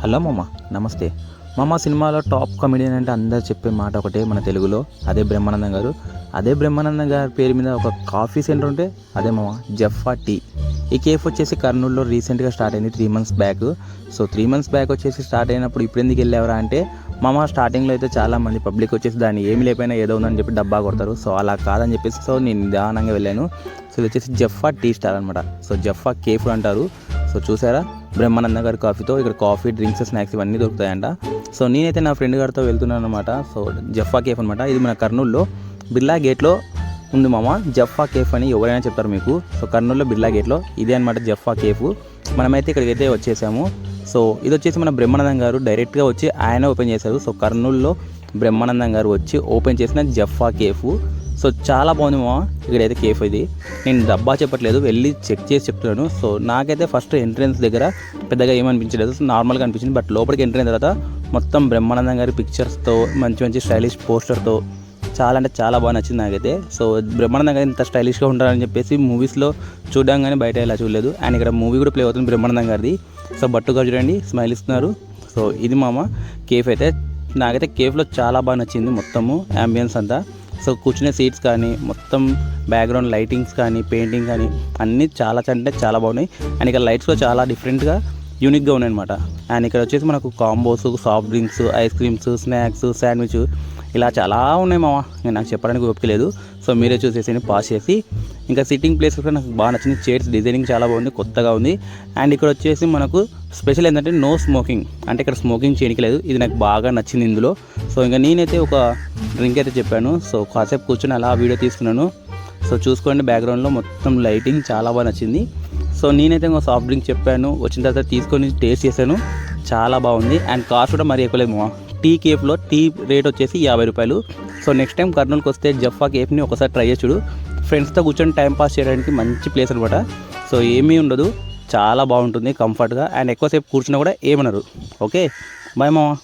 Hello మామ నమస్తే. మామ సినిమాలో టాప్ కామెడియన్ అంటే అందరు చెప్పే మాట ఒకటే మన తెలుగులో అదే బ్రహ్మానందం గారు. అదే బ్రహ్మానందం గారి పేరు మీద ఒక కాఫీ సెంటర్ ఉంటే అదే మామ జఫా టీ. ఈ కేఫ్ వచ్చేసి కర్నూలులో రీసెంట్గా స్టార్ట్ అయింది three months back so three months back వచ్చేసి స్టార్ట్ అయినప్పుడు ఇప్పుడు ఎందుకు వెళ్ళేవరా అంటే మామ స్టార్టింగ్లో అయితే చాలా మంది పబ్లిక్ వచ్చేసి దాన్ని ఏమి లేకపోయినా ఏదో ఉందని చెప్పి డబ్బా కొడతారు. సో అలా కాదని చెప్పేసి సో నేను నిదానంగా వెళ్ళాను. సో ఇది వచ్చేసి జఫా టీ స్టార్ అనమాట సో జఫా కేఫ్ అంటారు. సో చూసారా? బ్రహ్మానంద గారి కాఫీతో ఇక్కడ కాఫీ డ్రింక్స్ స్నాక్స్ ఇవన్నీ దొరుకుతాయంట. సో నేనైతే నా ఫ్రెండ్ గారితో వెళ్తున్నాను అనమాట సో జఫా కేఫ్ అనమాట ఇది మన కర్నూలులో బిర్లా గేట్లో ఉంది మామ. జఫా కేఫ్ అని ఎవరైనా చెప్తారు మీకు. సో కర్నూలులో బిర్లా గేట్లో ఇదే అనమాట జఫా కేఫ్. మనమైతే ఇక్కడికి అయితే వచ్చేసాము. సో ఇది వచ్చేసి మన బ్రహ్మానందం గారు డైరెక్ట్గా వచ్చి ఆయన ఓపెన్ చేశారు. సో కర్నూలులో బ్రహ్మానందం గారు వచ్చి ఓపెన్ చేసిన జఫా కేఫ్. సో చాలా బాగుంది మామ. ఇక్కడైతే కేఫ్ ఇది. నేను డబ్బా చెప్పట్లేదు వెళ్ళి చెక్ చేసి చెప్తున్నాను. సో నాకైతే ఫస్ట్ ఎంట్రన్స్ దగ్గర పెద్దగా ఏమనిపించలేదు సో నార్మల్గా అనిపించింది బట్ లోపలికి ఎంటర్ అయిన తర్వాత మొత్తం బ్రహ్మానందం గారి పిక్చర్స్తో మంచి మంచి స్టైలిష్ పోస్టర్తో చాలా అంటే చాలా బాగా నచ్చింది నాకైతే. సో బ్రహ్మానందం గారు ఇంత స్టైలిష్గా ఉంటారని చెప్పేసి మూవీస్లో చూడడం కానీ బయట ఇలా చూడలేదు. అండ్ ఇక్కడ మూవీ కూడా ప్లే అవుతుంది బ్రహ్మానందం గారిది. సో బట్టుగా చూడండి స్మైల్ ఇస్తున్నారు. సో ఇది మామ కేఫ్ అయితే. నాకైతే కేఫ్లో చాలా బాగా నచ్చింది మొత్తము అంబియన్స్ అంతా. సో కూర్చునే సీట్స్ కానీ మొత్తం బ్యాక్గ్రౌండ్ లైటింగ్స్ కానీ పెయింటింగ్ కానీ అన్నీ చాలా అంటే చాలా బాగున్నాయి. అండ్ ఇక్కడ లైట్స్ కూడా చాలా డిఫరెంట్గా యూనిక్గా ఉన్నాయి అనమాట అండ్ ఇక్కడ వచ్చేసి మనకు combos soft drinks ice creams snacks sandwich ఇలా చాలా ఉన్నాయి మామ ఇంకా నాకు చెప్పడానికి ఓపిక లేదు. సో మీరే చూసేసి పాస్ చేసి. ఇంకా సిట్టింగ్ ప్లేస్ కూడా నాకు బాగా నచ్చింది. చైర్స్ డిజైనింగ్ చాలా బాగుంది కొత్తగా ఉంది. అండ్ ఇక్కడ వచ్చేసి మనకు స్పెషల్ ఏంటంటే నో స్మోకింగ్ అంటే ఇక్కడ స్మోకింగ్ చేయడానికి లేదు ఇది నాకు బాగా నచ్చింది ఇందులో. సో ఇంకా నేనైతే ఒక డ్రింక్ అయితే చెప్పాను. సో కాసేపు కూర్చొని అలా వీడియో తీసుకున్నాను. సో చూసుకోండి బ్యాక్గ్రౌండ్లో మొత్తం లైటింగ్ చాలా బాగా నచ్చింది. సో నేనైతే ఇంకో సాఫ్ట్ డ్రింక్ చెప్పాను. వచ్చిన తర్వాత తీసుకొని టేస్ట్ చేశాను. చాలా బాగుంది. అండ్ కాస్ట్ కూడా మరీ ఎక్కువలేదు టీ కేఫ్లో టీ రేట్ వచ్చేసి యాభై రూపాయలు. సో నెక్స్ట్ టైం కర్నూలుకి వస్తే జఫా కేఫ్ని ఒకసారి ట్రై చేసి ఫ్రెండ్స్తో కూర్చొని టైం పాస్ చేయడానికి మంచి ప్లేస్ అనమాట సో ఏమీ ఉండదు. చాలా బాగుంటుంది కంఫర్ట్గా. అండ్ ఎక్కువసేపు కూర్చున్నా కూడా ఏమనరు. ఓకే? బాయ్ మామ.